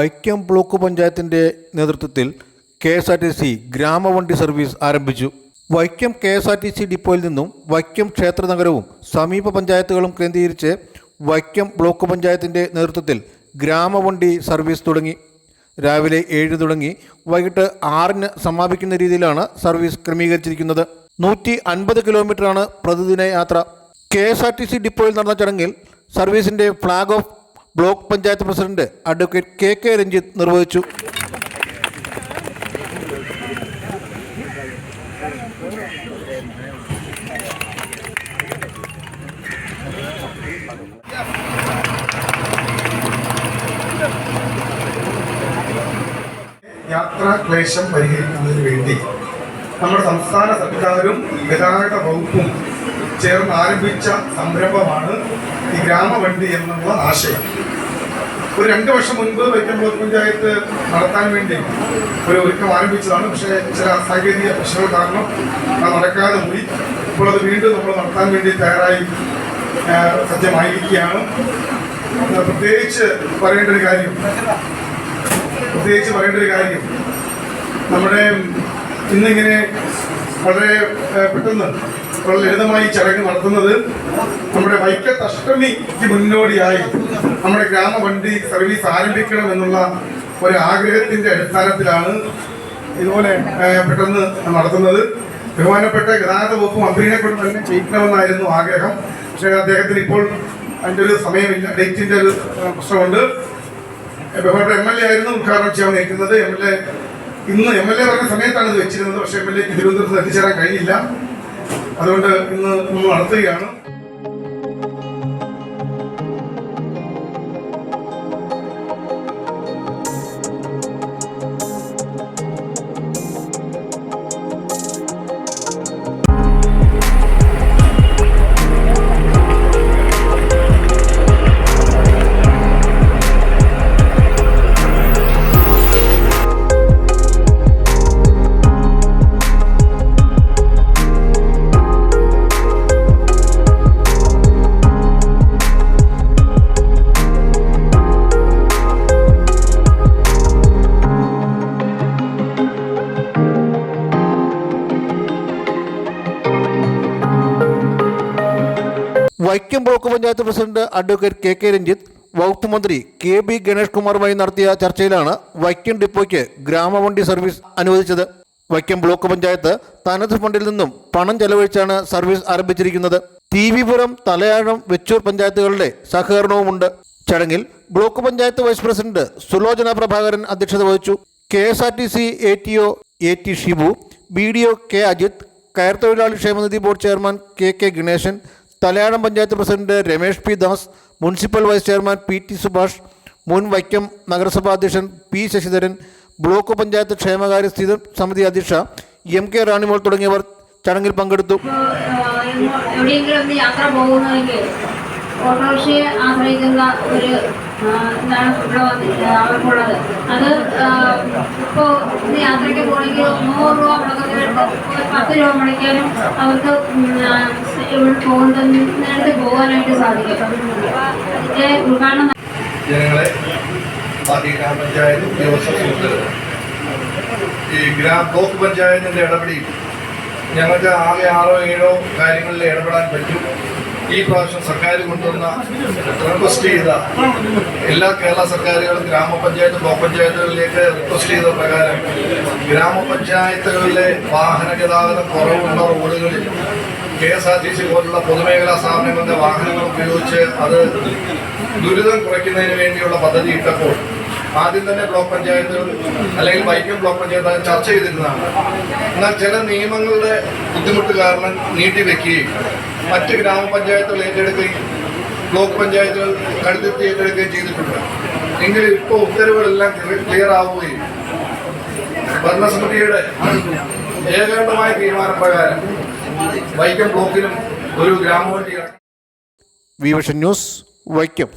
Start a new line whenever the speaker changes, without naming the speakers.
Vaikom block പഞ്ചായത്തിന്റെ നേതൃത്വത്തിൽ K S R T C ഗ്രാമവണ്ടി service ആരംഭിച്ചു. Vaikom K S R T C ഡിപ്പോയിൽ നിന്നും വൈക്കം ക്ഷേത്രനഗരവും സമീപ പഞ്ചായത്തുകളും കേന്ദ്രീകരിച്ച് വൈക്കം ബ്ലോക്ക് പഞ്ചായത്തിന്റെ നേതൃത്വത്തിൽ ഗ്രാമവണ്ടി സർവീസ് തുടങ്ങി. രാവിലെ ഏഴ് തുടങ്ങി. വൈകിട്ട് ആറിന് സമാപിക്കുന്ന രീതിയിലാണ് സർവീസ് ക്രമീകരിച്ചിരിക്കുന്നത്. നൂറ്റി അൻപത് കിലോമീറ്ററാണ് പ്രതിദിന യാത്ര. K S R T C ഡിപ്പോയിൽ നടന്ന ചടങ്ങിൽ സർവീസിന്റെ flag off block panchayat president advocate K K Ranjith നിർവഹിച്ചു.
യാത്രാ ക്ലേശം പരിഹരിക്കുന്നതിന് വേണ്ടി നമ്മുടെ സംസ്ഥാന സർക്കാരും ഗതാഗത വകുപ്പും ചേർന്ന് ആരംഭിച്ച സംരംഭമാണ് ഈ ഗ്രാമവണ്ടി എന്നുള്ള ആശയം. ഒരു രണ്ട് വർഷം മുൻപ് വൈക്കം ബ്ലോക്ക് പഞ്ചായത്ത് നടത്താൻ വേണ്ടി ഒരു ഒരുക്കം ആരംഭിച്ചതാണ്. പക്ഷേ ചില സാങ്കേതിക പ്രശ്നങ്ങൾ കാരണം അത് നടക്കാതെ പോയി. ഇപ്പോൾ അത് വീണ്ടും നമ്മൾ നടത്താൻ വേണ്ടി തയ്യാറായി സജ്ജമായിരിക്കുകയാണ്. പ്രത്യേകിച്ച് പറയേണ്ട ഒരു കാര്യം പ്രത്യേകിച്ച് പറയേണ്ട ഒരു കാര്യം. നമ്മുടെ ഇന്നിങ്ങനെ വളരെ പെട്ടെന്ന് വളരെ ലളിതമായി ചടങ്ങ് നടത്തുന്നത് നമ്മുടെ വൈക്കത്ത് അഷ്ടമിക്ക് മുന്നോടിയായി നമ്മുടെ ഗ്രാമവണ്ടി സർവീസ് ആരംഭിക്കണം എന്നുള്ള ഒരു ആഗ്രഹത്തിന്റെ അടിസ്ഥാനത്തിലാണ് ഇതുപോലെ പെട്ടെന്ന് നടത്തുന്നത്. ബഹുമാനപ്പെട്ട ഗതാഗത വകുപ്പ് മന്ത്രിയെ കൊണ്ട് തന്നെ ചെയ്യിക്കണമെന്നായിരുന്നു ആഗ്രഹം. പക്ഷേ അദ്ദേഹത്തിന് ഇപ്പോൾ അതിന്റെ ഒരു സമയമില്ല ഡേറ്റിന്റെ ഒരു പ്രശ്നമുണ്ട്. ബഹുമാനപ്പെട്ട എം എൽ എ ആയിരുന്നു ഉദ്ഘാടനം ചെയ്യാൻ നിൽക്കുന്നത്. എം എൽ എ ഇന്ന് എം എൽ എ പറഞ്ഞ സമയത്താണ് ഇത് വെച്ചിരുന്നത്. പക്ഷേ എം എൽ എക്ക് തിരുവനന്തപുരത്ത് എത്തിച്ചേരാൻ കഴിഞ്ഞില്ല. അതുകൊണ്ട് ഇന്ന് നമ്മൾ നടത്തുകയാണ്.
Vaikom block panchayat president advocate K K Ranjith വകുപ്പ് മന്ത്രി കെ ബി ഗണേഷ് കുമാറുമായി നടത്തിയ ചർച്ചയിലാണ് വൈക്കം ഡിപ്പോയ്ക്ക് ഗ്രാമവണ്ടി സർവീസ് അനുവദിച്ചത്. വൈക്കം ബ്ലോക്ക് പഞ്ചായത്ത് തനത് ഫണ്ടിൽ നിന്നും പണം ചെലവഴിച്ചാണ് സർവീസ് ആരംഭിച്ചിരിക്കുന്നത്. ടി വിപുരം തലയാഴം വെച്ചൂർ പഞ്ചായത്തുകളുടെ സഹകരണവുമുണ്ട്. ചടങ്ങിൽ block panchayat vice president Sulochana Prabhakaran അധ്യക്ഷത വഹിച്ചു. K S R T C A T O A T Shibu B D O K Ajith കയർ തൊഴിലാളി ക്ഷേമനിധി board chairman K K Ganesan Thalayazham panchayat president Ramesh P Das municipal vice chairman P T Subhash മുൻ വൈക്കം നഗരസഭാ അധ്യക്ഷൻ P Sasidharan block panchayat ക്ഷേമകാര്യ സ്ഥിതി സമിതി അധ്യക്ഷ എം കെ റാണിമോൾ തുടങ്ങിയവർ ചടങ്ങിൽ പങ്കെടുത്തു.
ഓട്ടോറിക്ഷയെ ആശ്രയിക്കുന്ന ഒരു ഇതാണ് ഇവിടെ അവർക്കുള്ളത് അത് ഇപ്പോൾ യാത്രയ്ക്ക് പോകണമെങ്കിൽ നൂറ് രൂപ മുടക്കുന്നവർക്ക് ഒരു പത്ത് രൂപ മുടക്കിയാലും അവർക്ക് ഇവിടെ പോകുന്നിടത്ത് പോകാനായിട്ട് സാധിക്കും. അതിന്റെ ഉദ്ഘാടനം
ജനങ്ങളെ ഈ ഗ്രാം ബ്ലോക്ക് പഞ്ചായത്തിന്റെ ഇടപെടി ഞങ്ങൾക്ക് ആകെ ആറോ ഏഴോ കാര്യങ്ങളിൽ ഇടപെടാൻ പറ്റും. ഈ പ്രാവശ്യം സർക്കാർ കൊണ്ടുവന്ന റിക്വസ്റ്റ് ചെയ്ത എല്ലാ കേരള സർക്കാരുകളും ഗ്രാമപഞ്ചായത്ത് ബ്ലോക്ക് പഞ്ചായത്തുകളിലേക്ക് റിക്വസ്റ്റ് ചെയ്ത പ്രകാരം ഗ്രാമപഞ്ചായത്തുകളിലെ വാഹന ഗതാഗതം കുറവുള്ള റോഡുകളിൽ K S R T C പോലുള്ള പൊതുമേഖലാ സ്ഥാപനങ്ങളുടെ വാഹനങ്ങൾ ഉപയോഗിച്ച് അത് ദുരിതം കുറയ്ക്കുന്നതിന് വേണ്ടിയുള്ള പദ്ധതി ഇട്ടപ്പോൾ ആദ്യം തന്നെ ബ്ലോക്ക് പഞ്ചായത്തുകൾ അല്ലെങ്കിൽ വൈക്കം ബ്ലോക്ക് പഞ്ചായത്ത് ചർച്ച ചെയ്തിരുന്നതാണ്. എന്നാൽ ചില നിയമങ്ങളുടെ ബുദ്ധിമുട്ട് കാരണം നീട്ടിവെക്കുകയും മറ്റ് ഗ്രാമപഞ്ചായത്തുകൾ ഏറ്റെടുക്കുകയും ബ്ലോക്ക് പഞ്ചായത്തുകൾ കടുത്തെത്തി ഏറ്റെടുക്കുകയും ചെയ്തിട്ടുണ്ട്. എങ്കിലും ഇപ്പോൾ ഉത്തരവുകളെല്ലാം ക്ലിയർ ആവുകയും ഭരണസമിതിയുടെ ഏകകണ്ഠമായ തീരുമാനം പ്രകാരം വൈക്കം ബ്ലോക്കിലും ഒരു
ഗ്രാമവണ്ടിയാണ് വിഷൻ ന്യൂസ് വൈക്കം.